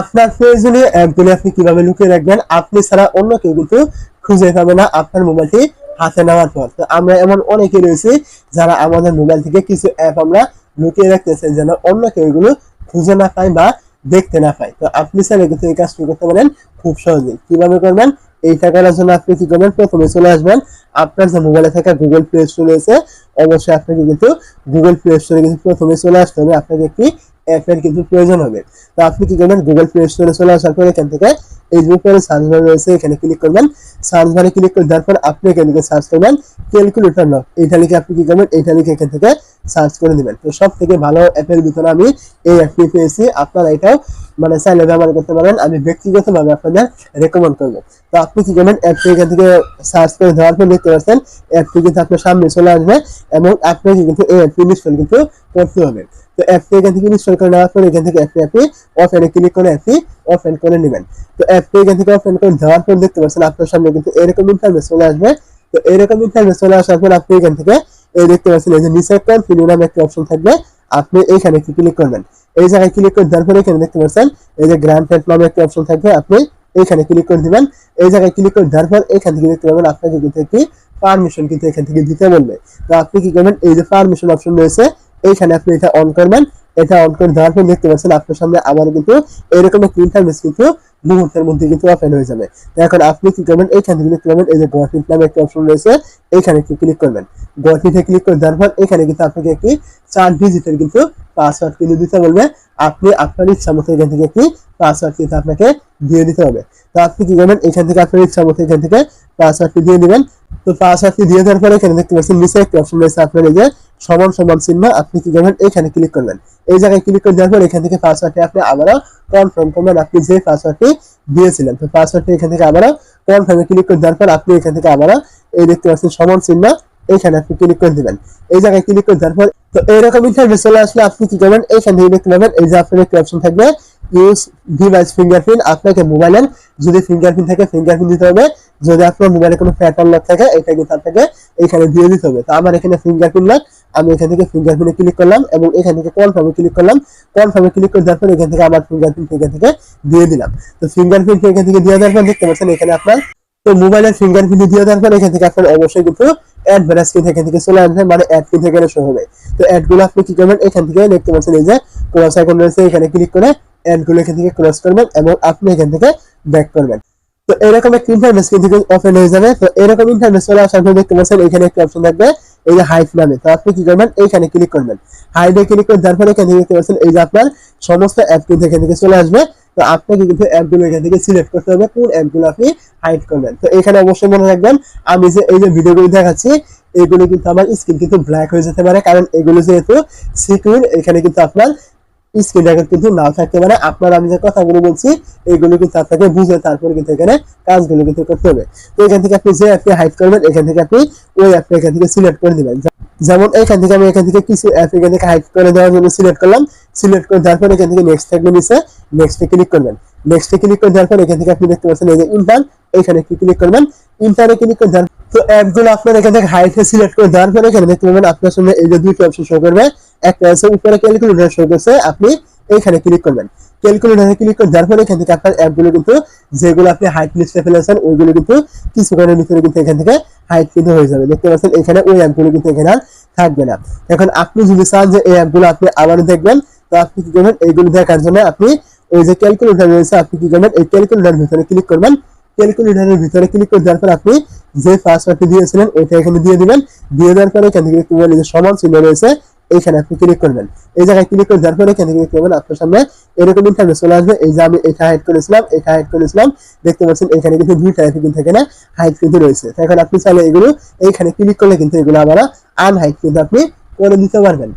আপনার প্রয়োজনীয় অ্যাপগুলি আপনি কীভাবে লুকিয়ে রাখবেন, আপনি ছাড়া অন্য কেউ কিন্তু খুঁজে পাবে না আপনার মোবাইলটি হাতে নেওয়ার পর। তো আমরা এমন অনেকে রয়েছে যারা আমাদের মোবাইল থেকে কিছু অ্যাপ আমরা লুকিয়ে রাখতেছেন যেন অন্য কেউ এগুলো খুঁজে না পায় বা দেখতে না পায়। তো আপনি চাইলে কিন্তু এই কাজটি করতে পারেন খুব সহজেই কীভাবে করবেন? এইটা করার জন্য আপনি কি করবেন? প্রথমে চলে আসবেন। আপনার যে মোবাইলে থাকা গুগল প্লে স্টোর রয়েছে, অবশ্যই আপনাকে কিন্তু গুগল প্লে স্টোরে কিন্তু প্রথমে চলে আসতে হবে। আপনাকে একটি অ্যাপের কিন্তু প্রয়োজন হবে। তো আপনি কি করবেন? গুগল প্লে স্টোরে চলে আসার পর এখান থেকে এই যে উপরে সার্চ বার রয়েছে, এখানে ক্লিক করবেন। সার্চ বারে ক্লিক করে দেওয়ার পর আপনি এখান থেকে সার্চ করবেন ক্যালকুলেটর লক এইটা লিখে আপনি কি করবেন? এইটা লিখে এখান থেকে সার্চ করে দিবেন তো সব থেকে ভালো অ্যাপের ভিতরে আমি এই অ্যাপটি পেয়েছি। আপনারা এটাও মানে চাইলে ব্যবহার করতে পারেন। আমি ব্যক্তিগতভাবে আপনাদের রেকমেন্ড করব। তো আপনি কি করবেন? অ্যাপটি এখান থেকে সার্চ করে দেওয়ার পর দেখতে পাচ্ছেন অ্যাপটি কিন্তু আপনার সামনে চলে আসবে এবং আপনাকে কিন্তু এই অ্যাপটি ইনস্টল কিন্তু করতে হবে। তো অ্যাপটি এখান থেকে ইনস্টল করে নেওয়ার পর এখান থেকে অ্যাপটি আপনি অফেনে ক্লিক করে অ্যাপটি ওপেন করে নেবেন। তো অ্যাপটি এখান থেকে ওপেন করে দেওয়ার পর দেখতে পাচ্ছেন আপনার সামনে কিন্তু এরকম ইন্টারভেস চলে আসবে। তো এরকম ইন্টারভেস চলে আসার পর আপনি এখান থেকে এই দেখতে পাচ্ছেন এই যে নিচে একটা ফিলিং নামে একটা অপশন থাকবে। আপনি এইখানে ক্লিক করবেন। এই জায়গায় ক্লিক করে দেওয়ার পরে এখানে দেখতে পাচ্ছেন এই যে গ্র্যান্ড টেট নামে একটা অপশন থাকবে। আপনি এইখানে ক্লিক করে দিবেন। এই জায়গায় ক্লিক করে দেওয়ার পর এখান থেকে দেখতে পাবেন আপনাকে কিন্তু একটি পারমিশন কিন্তু এখান থেকে দিতে বলবে। তো আপনি কি করবেন? এই যে পারমিশন অপশন রয়েছে এইখানে আপনি এটা অন করবেন, এটা অন করে দেওয়ার পর দেখতে পাচ্ছেন আপনার সামনে আবার কিন্তু এরকম একটা ইন্টারভেস কিন্তু মুহূর্তের মধ্যে কিন্তু ওপেন হয়ে যাবে। এখন আপনি কি করবেন? এইখান থেকে দেখতে পাবেন এই যে গঠিত নামে একটা অপশন রয়েছে, এইখানে একটু ক্লিক করবেন। গঠিতে ক্লিক করে দেওয়ার পর এখানে কিন্তু আপনাকে একটি চার ডিজিটের কিন্তু পাসওয়ার্ড কিন্তু দিতে বলবে। আপনি আপনার ইচ্ছা মতো এখান থেকে একটি পাসওয়ার্ড কিন্তু আপনাকে দিয়ে দিতে হবে। তো আপনি কি করবেন? এখান থেকে আপনার ইচ্ছা মতো এখান থেকে পাসওয়ার্ডটি দিয়ে দিবেন। তো পাসওয়ার্ডটি দিয়ে দেওয়ার পরে এখানে দেখতে পাচ্ছেন নিচে একটা অপশন রয়েছে আপনার এই যে সমান সমান চিহ্ন আপনি কি করবেন এখানে ক্লিক করবেন। এই জায়গায় ক্লিক করে দেওয়ার পর এখান থেকে পাসওয়ার্ডটি আপনি আবারও কনফার্ম করবেন। আপনি যে পাসওয়ার্ডটি দিয়েছিলেন, তো পাসওয়ার্ডটি এখান থেকে আবারও কনফার্মে ক্লিক করে দেওয়ার পর আপনি এখান থেকে আবারও এই দেখতে পাচ্ছেন সমান চিহ্ন এইখানে আপনি ক্লিক করে দিবেন। এই জায়গায় ক্লিক করে দেওয়ার পর, তো এরকম ইন্টারফেস চলে আসলে আপনি কি করবেন? এইখান থেকে দেখতে এই যে আপনার একটা অপশন থাকবে ইউজ ডিভাইস ফিঙ্গারপ্রিন্ট আপনাকে মোবাইলের যদি ফিঙ্গারপ্রিন্ট থাকে ফিঙ্গারপ্রিন্ট দিতে হবে। যদি আপনার মোবাইলে কোনো প্যাটার্ন লক থাকে, এটা কিন্তু আপনাকে এখানে দিয়ে দিতে হবে। তো আমার এখানে ফিঙ্গারপ্রিন্ট লক আমি এখান থেকে ফিঙ্গারপ্রিন্টে ক্লিক করলাম এবং এখান থেকে কনফার্মে ক্লিক করলাম। কনফার্মে ক্লিক করে দেওয়ার পর, এখান থেকে আমার ফিঙ্গারপ্রিন্ট এখান থেকে দিয়ে দিলাম। তো ফিঙ্গারপ্রিন্ট এখান থেকে দিয়ে দেওয়ার পর, দেখতে পাচ্ছেন এখানে আপনার তো মোবাইলের ফিঙ্গারপ্রিন্ট দিয়ে পর এখান থেকে আপনার অবশ্যই কিন্তু অ্যাড ভ্যারাস কিন্তু এখান থেকে চলে আসবে মানে অ্যাড কিন্তু এখানে শো হবে। তো অ্যাডগুলো আপনি কি করবেন? এখান থেকে দেখতে পাচ্ছেন এই যে ক্রস আইকন রয়েছে, এখানে ক্লিক করে অ্যাডগুলো এখান থেকে ক্রস করবেন এবং আপনি এখান থেকে ব্যাক করবেন। তো এরকম একটা ইন্টারনেট কিন্তু ওপেন হয়ে যাবে। তো এরকম ইন্টারনেট চলে আসার পর দেখতে পাচ্ছেন, এখানে একটা অপশন থাকবে, এই যে হাইট নামে। তো আপনি কি করবেন? এইখানে ক্লিক করবেন। হাইডে ক্লিক করে দেওয়ার পরে এখানে দেখতে পাচ্ছেন, এই যে আপনার সমস্ত অ্যাপ কিন্তু এখান থেকে চলে আসবে। তো আপনাকে কিন্তু অ্যাপগুলো এখান থেকে সিলেক্ট করতে হবে, কোন অ্যাপগুলো আপনি হাইড করবেন। তো এখানে অবশ্যই মনে রাখবেন, আমি যে এই যে ভিডিওগুলো দেখাচ্ছি, এগুলো কিন্তু আমার স্ক্রিন কিন্তু ব্ল্যাক হয়ে যেতে পারে, কারণ এগুলো যেহেতু সিকিউর এখানে কিন্তু আপনার স্ক্রিন রেকর্ড কিন্তু নাও থাকতে পারে। আপনার আমি যে কথাগুলো বলছি, এগুলো কিন্তু আপনাকে বুঝে তারপরে কিন্তু এখানে কাজগুলো কিন্তু করতে হবে। তো এখান থেকে আপনি যে অ্যাপটি হাইড করবেন, এখান থেকে আপনি ওই অ্যাপটা এখান থেকে সিলেক্ট করে দিবেন। যেমন এখান থেকে আমি এখান থেকে কিছু অ্যাপ এখান থেকে হাইড করে দেওয়ার জন্য সিলেক্ট করলাম সিলেক্ট করে দেওয়ার পর এখান থেকে নেক্সট থাকবে নিচে নেক্সটে ক্লিক করবেন। নেক্সটে ক্লিক করে দেওয়ার পর এখান থেকে আপনি দেখতে পাচ্ছেন এই যে ইন্টার এখানে ক্লিক করবেন। ইন্টারে ক্লিক করে দেওয়ার তো অ্যাপগুলো আপনার এখান থেকে হাইটে সিলেক্ট করে দেওয়ার পরে এখানে দেখতে পাবেন আপনার সামনে এই যে দুইটা অপশন শো করবে। একটা আছে উপরে ক্যালকুলেটর শো করছে, আপনি এইখানে ক্লিক করবেন। ক্যালকুলেটরে ক্লিক করে দেওয়ার পরে এখান থেকে আপনার অ্যাপগুলো কিন্তু, যেগুলো আপনি হাইট লিস্টে ফেলেছেন, ওইগুলো কিন্তু কিছুক্ষণের ভিতরে কিন্তু এখান থেকে হাইট কিন্তু হয়ে যাবে। দেখতে পাচ্ছেন এখানে ওই অ্যাপগুলো কিন্তু এখানে আর থাকবে না। এখন আপনি যদি চান যে এই অ্যাপগুলো আপনি আবারও দেখবেন তো আপনি কি করবেন? এইগুলো দেখার জন্য আপনি ওই যে ক্যালকুলেটর রয়েছে, আপনি কি করবেন? এই ক্যালকুলেটরের ভিতরে ক্লিক করবেন। ক্যালকুলেটরের ভিতরে ক্লিক করে দেওয়ার পর আপনি যে পাসওয়ার্ডটি দিয়েছিলেন, ওইটা এখানে দিয়ে দিবেন। দিয়ে দেওয়ার পরে এখান থেকে তোমার যে সমান চিহ্ন রয়েছে এইখানে আপনি ক্লিক করবেন। এই জায়গায় ক্লিক করে দেওয়ার পরে এখানে ক্লিক করবেন? আপনার সামনে এরকম ইন্টারনেট চলে আসবে। এই যে আমি এটা হাইড করেছিলাম, এটা হাইড করেছিলাম। দেখতে পাচ্ছেন, এখানে কিন্তু দুইটা অ্যাপ কিন্তু এখানে হাইড কিন্তু রয়েছে। এখন আপনি চাইলে এগুলো এইখানে ক্লিক করলে কিন্তু এগুলো আবার আনহাইড কিন্তু আপনি করে দিতে পারবেন।